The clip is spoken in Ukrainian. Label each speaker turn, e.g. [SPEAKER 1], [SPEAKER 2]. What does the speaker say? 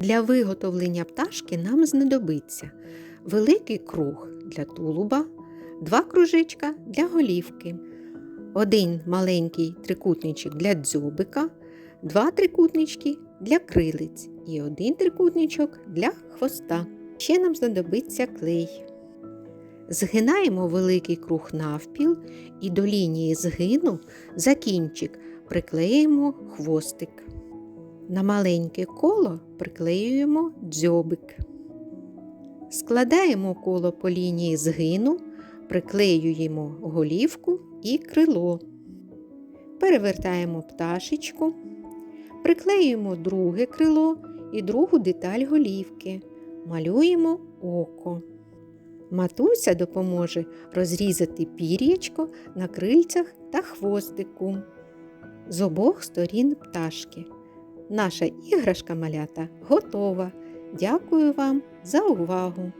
[SPEAKER 1] Для виготовлення пташки нам знадобиться великий круг для тулуба, два кружечка для голівки, один маленький трикутничок для дзьобика, два трикутнички для крилиць і один трикутничок для хвоста. Ще нам знадобиться клей. Згинаємо великий круг навпіл і до лінії згину за кінчик приклеїмо хвостик. На маленьке коло приклеюємо дзьобик. Складаємо коло по лінії згину, приклеюємо голівку і крило. Перевертаємо пташечку, приклеюємо друге крило і другу деталь голівки. Малюємо око. Матуся допоможе розрізати пір'ячко на крильцях та хвостику з обох сторін пташки. Наша іграшка малята готова. Дякую вам за увагу!